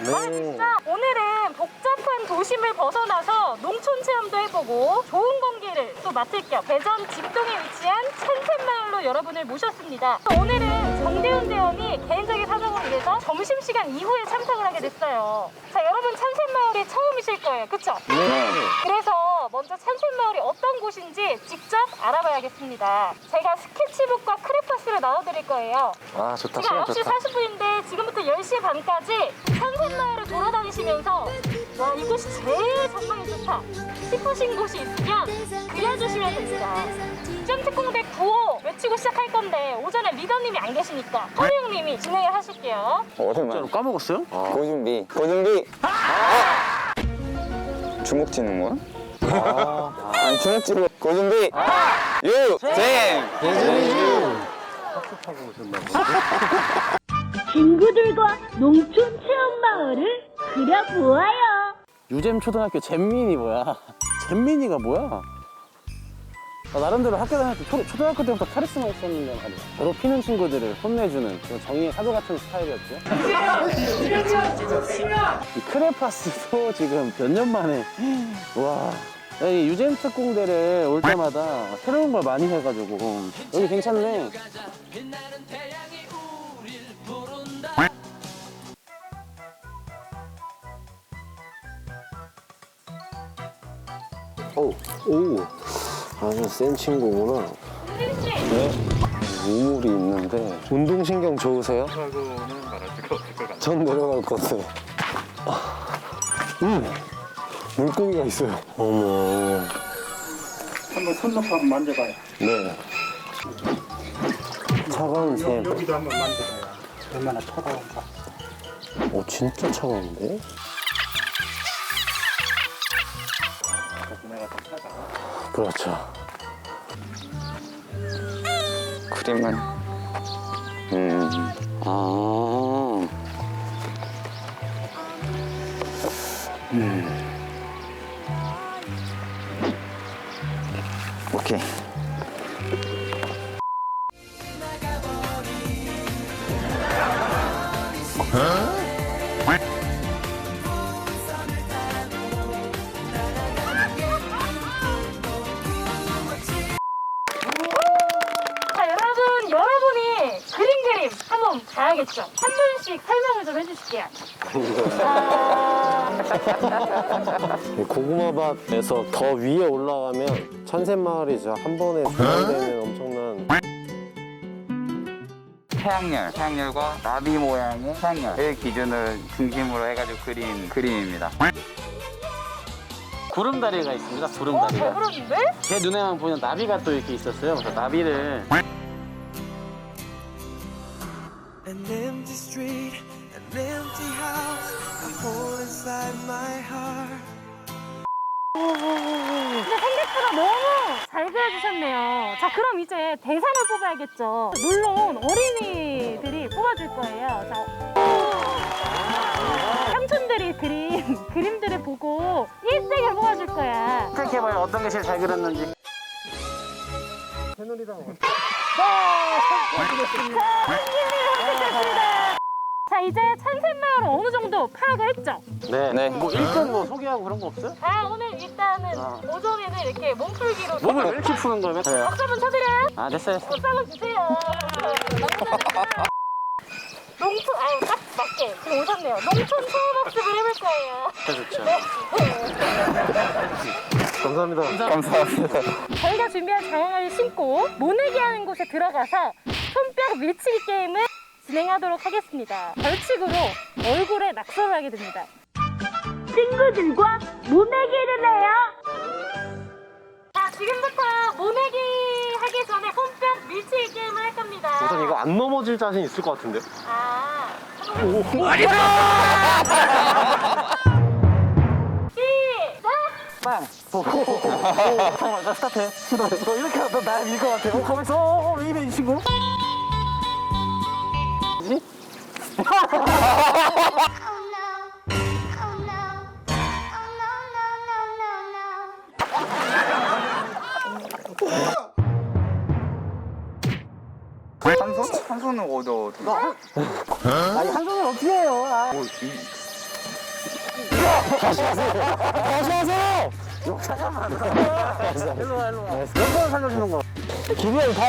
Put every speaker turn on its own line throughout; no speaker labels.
아, 진짜? 오늘은 복잡한 도심을 벗어나서 농촌 체험도 해보고 좋은 공기를 또 맡을 겸 대전 집동에 위치한 천샘마을로 여러분을 모셨습니다. 오늘은 정대훈 대원이 개인적인 사정을 위해서 점심시간 이후에 참석을 하게 됐어요. 자, 여러분 천샘마을이 처음이실 거예요. 그쵸?
네.
그래서 먼저 천샘마을이 어떤 곳인지 직접 알아봐야겠습니다. 제가 스케치북과 크레파스를 나눠드릴 거예요.
아 좋다
지금
시간
9시
좋다
40분인데 지금부터 10시 반까지 천샘마을을 돌아다니시면서 와 이곳이 제일 전망이 좋다 싶으신 곳이 있으면 그려주시면 됩니다. 점특공대 9호 외치고 시작할 건데 오전에 리더님이 안 계시니까 허리 형님이 진행을 하실게요.
진짜로
오랜만.
까먹었어요?
고준비. 고준비. 아! 주먹 쥐는 거야? 아. 아니 주먹 쥐고 고준비. 유. 잼.
친구들과 농촌 체험 마을을 그려보아요.
유잼 초등학교 잼민이 뭐야? 잼민이가 뭐야? 나 나름대로 학교 다닐 때 초, 초등학교 때부터 카리스마 있었는데 말이야. 괴롭히는 친구들을 혼내주는 그 정의의 사도 같은 스타일이었죠. 이 크레파스도 지금 몇 년 만에 와. 야, 이 유잼 특공대를 올 때마다 새로운 걸 많이 해가지고 여기 괜찮네.
오, 오, 아주 센 친구구나.
씨
우물이 있는데 운동신경 좋으세요? 전 내려갈 것 같아요. 아, 음, 물고기가 있어요. 어머,
한번 손 놓고 한번 만져봐요.
네. 차가운 샘.
여기도 한번 만져봐요. 얼마나 차가운가.
오, 진짜 차가운데? 그렇죠.
그림을. 음. 아. 음. 오케이.
한번 봐야겠죠. 한 분씩 설명을 좀 해주실게요. 아,
이 고구마밭에서 더 위에 올라가면 천샘마을이 진짜 한 번에 조성되는 엄청난
태양열, 태양열과 나비 모양의 태양열을 기준을 중심으로 해가지고 그린 그림입니다.
구름다리가 있습니다.
어, 잘
구름다리가.
그렸는데?
제 눈에만 보이는 나비가 또 이렇게 있었어요. 그래서 나비를
An empty street, an empty house, a hole inside my heart.
근데 생각보다 너무 잘 그려주셨네요. 자, 그럼 이제 대상을 뽑아야겠죠. 물론 어린이들이 뽑아줄 거예요. 자, 삼촌들이 그린 그림들을 보고 1등을 뽑아줄 거야.
생각해봐요. 어떤 게 제일 잘 그렸는지.
자, 이제 천샘마을 어느 정도 파악을 했죠?
네.
네.
뭐 1등 뭐 소개하고 그런 거 없어요?
아, 오늘 일단은
아.
오전에는 이렇게 몸풀기로
몸을 왜 이렇게 푸는 거예요?
박수 한번 쳐드려요.
아 됐어요.
박수 한번 주세요. 농촌, 아유, 딱 맞게. 지금 오셨네요. 농촌 체험학습을 해볼 거예요.
좋죠.
감사합니다.
감사합니다.
저희가 준비한 장화를 신고 모내기 하는 곳에 들어가서 손뼉 밀치기 게임을 진행하도록 하겠습니다. 벌칙으로 얼굴에 낙서를 하게 됩니다.
친구들과 모내기를 해요.
자, 지금부터 모내기 하기 전에 손뼉 밀치기 게임을 할 겁니다.
우선 이거 안 넘어질 자신 있을 것 같은데?
아. 시작!
빵. 잠깐만 나 스타트해. 너 이렇게 하다 나밀것 같아. 어 가만 있어. 어, 왜 이래 이 친구? 뭐지?
No.
산소? 산소 손으로 얻어.
아니 한 손을 어떻게 해요? 아.
뭐, 이-
다시 하세요. 일로 와 일로 와. 몇번 살려주는 거. 기분 다.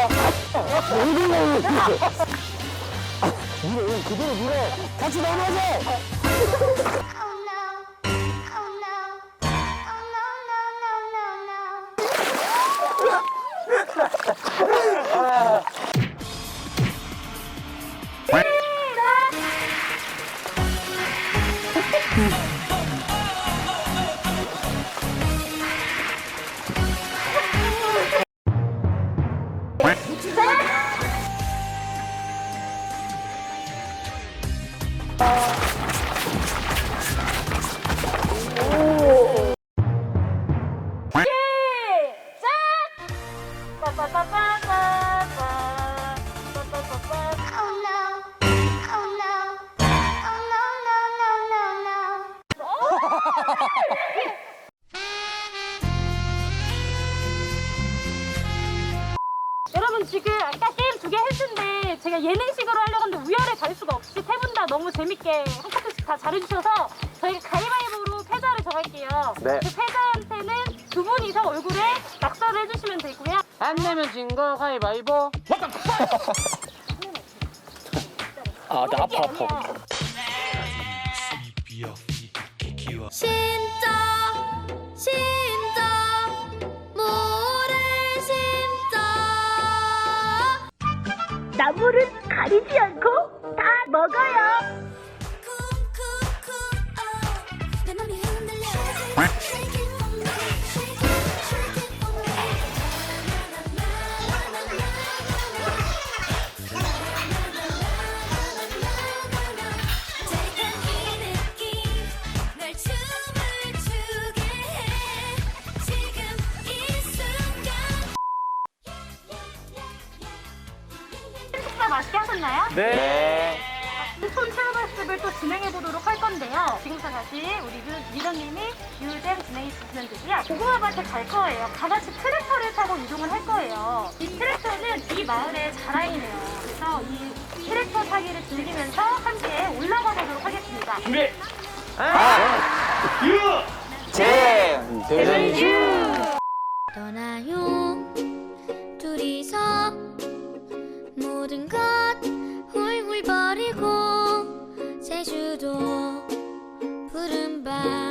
어디 가 밀어 그대로 밀어. 같이 넘어져.
제가 예능식으로 하려고 했는데 우열에 갈 수가 없이 세 분 다 너무 재밌게 한 카트씩 다 잘해주셔서 저희가 가위바위보로 패자를 정할게요.
네.
그 패자한테는 두 분 이상 얼굴에 낙서를 해주시면 되고요.
안 내면 진 거 가위바위보. 아, 나 아파 아파.
심장 심
나무를 가리지 않고 다 먹어요.
하셨나요?
네.
손 체험학습을 또 진행해 보도록 할 건데요. 지금부터 다시 우리 리- 리더님이 유잼 진행해 주시면 되고요. 고구마밭에 갈 거예요. 다 같이 트랙터를 타고 이동을 할 거예요. 이 트랙터는 이 마을의 자랑이네요. 그래서 이 트랙터 타기를 즐기면서 함께 올라가 보도록 하겠습니다.
잼!
떠나요 둘이서 모든 것 제주도 푸른 밤.